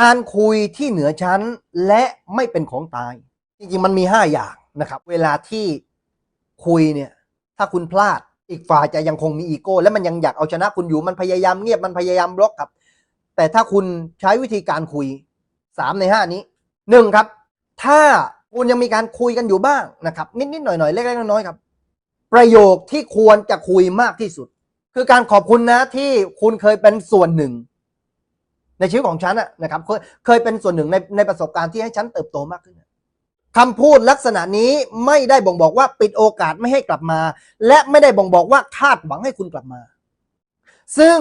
การคุยที่เหนือชั้นและไม่เป็นของตาย จริงๆมันมี 5 อย่างนะครับ เวลาที่คุยเนี่ย ถ้าคุณพลาดอีกฝ่ายจะยังคงมีอีโก้ และมันยังอยากเอาชนะคุณอยู่มันพยายามเงียบมันพยายามบล็อกครับ แต่ถ้าคุณใช้วิธีการคุย 3 ใน 5 นี้หนึ่งครับ ถ้าคุณยังมีการคุยกันอยู่บ้างนะครับ นิดๆหน่อยๆเล็กๆน้อยๆครับ ประโยคที่ควรจะคุยมากที่สุด คือการขอบคุณนะที่คุณเคยเป็นส่วนหนึ่ง ในชีวิตของฉันอะนะครับเคยเคยเป็นส่วนหนึ่งในในประสบการณ์ที่ให้ฉันเติบโตมากขึ้นคำพูดลักษณะนี้ไม่ได้บ่งบอกว่าปิดโอกาสไม่ให้กลับมา และไม่ได้บ่งบอกว่าคาดหวังให้คุณกลับมา ซึ่ง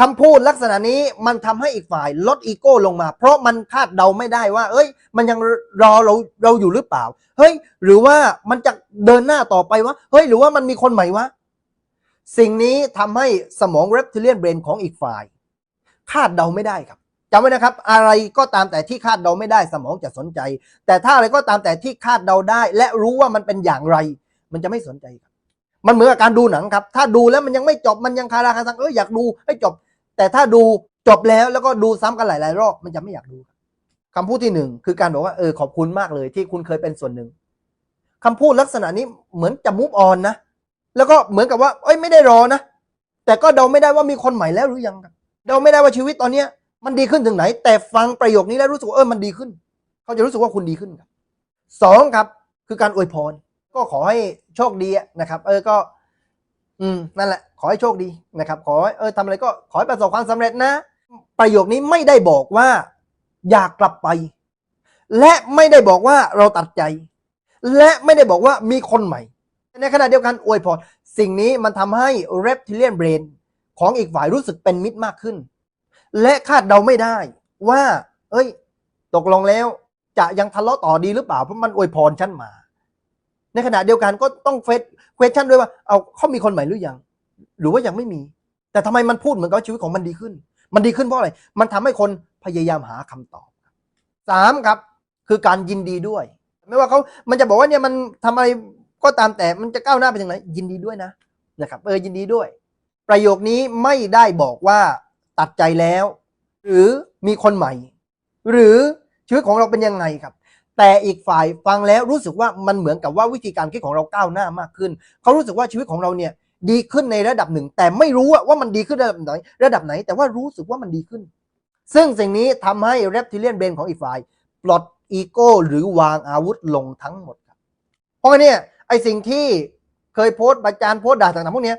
คำพูดลักษณะนี้มันทำให้อีกฝ่ายลดอีโก้ลงมา เพราะมันคาดเดาไม่ได้ว่า เอ้ย มันยังรอเราเราอยู่หรือเปล่า เฮ้ย หรือว่ามันจะเดินหน้าต่อไปวะเฮ้ย หรือว่ามันมีคนใหม่วะสิ่งนี้ทำให้สมอง reptilian brain ของอีกฝ่าย คาดเดาไม่ได้ครับ จำไว้นะครับ อะไรก็ตามแต่ที่คาดเดาไม่ได้สมองจะสนใจ แต่ถ้าอะไรก็ตามแต่ที่คาดเดาได้ และรู้ว่ามันเป็นอย่างไร มันจะไม่สนใจครับ มันเหมือนกับการดูหนังครับ ถ้าดูแล้วมันยังไม่จบมันยังคาราคาซังเอออยากดูให้จบ แต่ถ้าดูจบแล้วแล้วก็ดูซ้ำกันหลายๆรอบมันจะไม่อยากดูคำพูดที่หนึ่งคือการบอกว่าเออขอบคุณมากเลยที่คุณเคยเป็นส่วนหนึ่งคำพูดลักษณะนี้เหมือนจะมุฟออนนะแล้วก็เหมือนกับว่าเอ้ยไม่ได้รอนะแต่ก็เดาไม่ได้ว่ามีคนใหม่แล้วหรือยังครับเดาไม่ได้ว่าชีวิตตอนเนี้ย มันดีขึ้นถึงไหน แต่ฟังประโยคนี้แล้วรู้สึกว่าเออมันดีขึ้น เขาจะรู้สึกว่าคุณดีขึ้นครับสองครับ คือการอวยพร ก็ขอให้โชคดีนะครับ เออก็ อืมนั่นแหละ ขอให้โชคดีนะครับ ขอให้เออทำอะไรก็ขอให้ประสบความสำเร็จนะ ประโยคนี้ไม่ได้บอกว่า อยากกลับไป และไม่ได้บอกว่าเราตัดใจ และไม่ได้บอกว่ามีคนใหม่ ในขณะเดียวกันอวยพร สิ่งนี้มันทำให้ reptilian brain ของอีกฝ่ายรู้สึกเป็นมิตรมากขึ้น และคาดเดาไม่ได้ว่า เอ้ย ตกลงแล้ว จะยังทะเลาะต่อดีหรือเปล่าเพราะมันอวยพรฉันมา ในขณะเดียวกันก็ต้องเฟซเควสชั่นด้วยว่าเอาเขามีคนใหม่หรือยัง หรือว่ายังไม่มี แต่ทำไมมันพูดเหมือนกับว่าชีวิตของมันดีขึ้น มันดีขึ้นเพราะอะไรมันทำให้คนพยายามหาคำตอบสามครับ คือการยินดีด้วย ไม่ว่าเขามันจะบอกว่าเนี่ยมันทำอะไรก็ตามแต่มันจะก้าวหน้าไปถึงไหนยินดีด้วยนะนะครับ เออยินดีด้วย ประโยคนี้ไม่ได้บอกว่า ตัดใจแล้ว หรือมีคนใหม่ หรือชีวิตของเราเป็นยังไงครับ แต่อีกฝ่ายฟังแล้วรู้สึกว่ามันเหมือนกับว่าวิธีการคิดของเราก้าวหน้ามากขึ้น เขารู้สึกว่าชีวิตของเราเนี่ยดีขึ้นในระดับหนึ่ง แต่ไม่รู้ว่ามันดีขึ้นระดับไหน ระดับไหน แต่ว่ารู้สึกว่ามันดีขึ้น ซึ่งสิ่งนี้ทำให้ reptilian brain ของอีกฝ่ายปลดอีโก้หรือวางอาวุธลงทั้งหมดครับ เพราะงั้นเนี่ยไอสิ่งที่เคยโพสต์ประจานโพสต์ด่าต่างๆพวกเนี้ย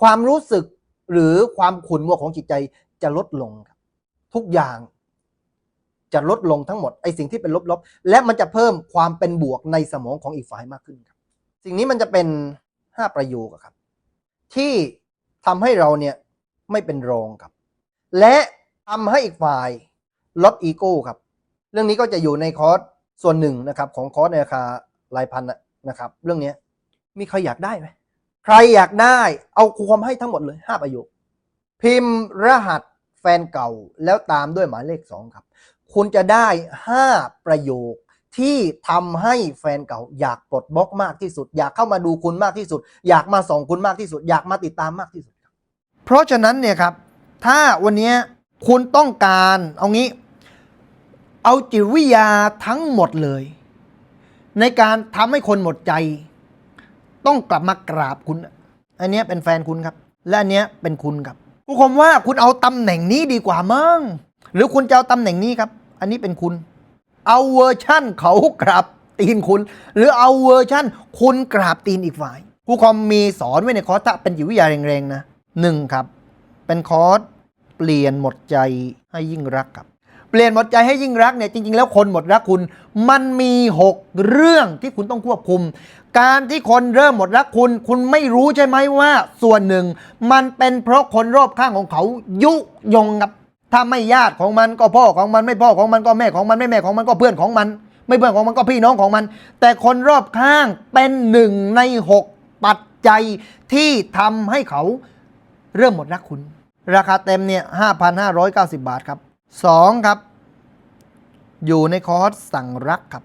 ความรู้สึกหรือความขุ่นมัวของจิตใจ จะลดลงครับ ทุกอย่างจะลดลงทั้งหมดไอสิ่งที่เป็นลบๆ และมันจะเพิ่มความเป็นบวกในสมองของอีกฝ่ายมากขึ้นครับ สิ่งนี้มันจะเป็นห้าประโยคครับ ที่ทำให้เราเนี่ยไม่เป็นรองครับ และทำให้อีกฝ่ายลดอีโก้ครับ เรื่องนี้ก็จะอยู่ในคอร์สส่วนหนึ่งนะครับ ของคอร์สในราคารายพันนะครับ เรื่องนี้มีใครอยากได้ไหมใครอยากได้เอาความให้ทั้งหมดเลยห้าประโยค พิมพ์รหัส แฟนเก่าแล้วตามด้วยหมายเลขสองครับ คุณจะได้ห้าประโยคที่ทำให้แฟนเก่าอยากปลดบล็อกมากที่สุด อยากเข้ามาดูคุณมากที่สุด อยากมาส่องคุณมากที่สุด อยากมาติดตามมากที่สุด เพราะฉะนั้นเนี่ยครับ ถ้าวันนี้คุณต้องการเอางี้ เอาจิตวิทยาทั้งหมดเลย ในการทำให้คนหมดใจ ต้องกลับมากราบคุณ อันนี้เป็นแฟนคุณครับ และอันนี้เป็นคุณครับ ผู้ชมว่าคุณเอาตำแหน่งนี้ดีกว่ามั้งหรือคุณจะเอาตำแหน่งนี้ครับ อันนี้เป็นคุณ เอาเวอร์ชั่นเขากราบตีนคุณ หรือเอาเวอร์ชั่น คุณกราบตีนอีกฝ่ายผู้คมมีสอนไว้ในคอร์สเป็นจิตวิทยาแรงๆนะหนึ่งครับ เป็นคอร์สเปลี่ยนหมดใจให้ยิ่งรักครับเปลี่ยนหมดใจให้ยิ่งรักเนี่ยจริง ๆ แล้วคนหมดรักคุณ มันมี 6 เรื่องที่คุณต้องควบคุม การที่คนเริ่มหมดรักคุณ คุณไม่รู้ใช่ไหมว่า ส่วนหนึ่ง มันเป็นเพราะคนรอบข้างของเขายุยงครับถ้าไม่ญาติของมันก็พ่อของมันไม่พ่อของมันก็แม่ของมันไม่แม่ของมันก็เพื่อนของมัน ไม่เพื่อนของมันก็พี่น้องของมัน แต่คนรอบข้างเป็นหนึ่งในหกปัจจัยที่ทำให้เขาเริ่มหมดรักคุณ ราคาเต็มเนี่ย5,590บาทครับสองครับ อยู่ในคอร์สสั่งรักครับ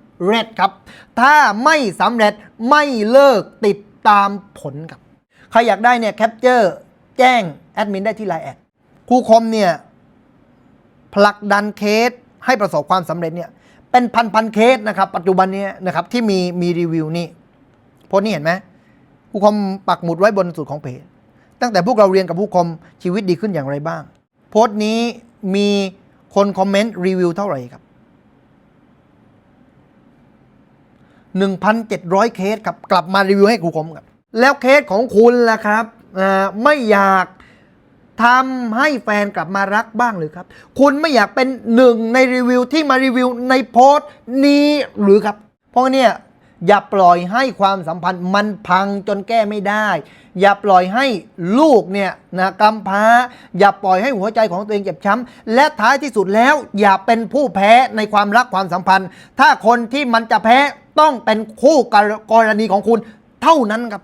เร็จครับ ถ้าไม่สำเร็จไม่เลิกติดตามผลครับ ใครอยากได้เนี่ยแคปเจอร์แจ้งแอดมินได้ที่ไลน์แอดครูคมเนี่ยผลักดันเคสให้ประสบความสำเร็จเนี่ยเป็นพันพันเคสนะครับ ปัจจุบันเนี้นะครับที่มีมีรีวิวนี่โพสต์นี้เห็นไหมครูคมปักหมุดไว้บนสุดของเพจ ตั้งแต่พวกเราเรียนกับผู้คมชีวิตดีขึ้นอย่างไรบ้าง โพสต์นี้มีคนคอมเมนต์รีวิวเท่าไหร่ครับ 1,700 เคสครับกลับมารีวิวให้ครูคมครับแล้วเคสของคุณล่ะครับไม่อยากทำให้แฟนกลับมารักบ้างหรือครับ คุณไม่อยากเป็นหนึ่งในรีวิวที่มารีวิวในโพสต์นี้หรือครับ เพราะเนี่ยอย่าปล่อยให้ความสัมพันธ์มันพังจนแก้ไม่ได้ อย่าปล่อยให้ลูกเนี่ยนะกำพร้า อย่าปล่อยให้หัวใจของตัวเองเจ็บช้ำ และท้ายที่สุดแล้วอย่าเป็นผู้แพ้ในความรักความสัมพันธ์ ถ้าคนที่มันจะแพ้ ต้องเป็นคู่กรณีของคุณเท่านั้นครับ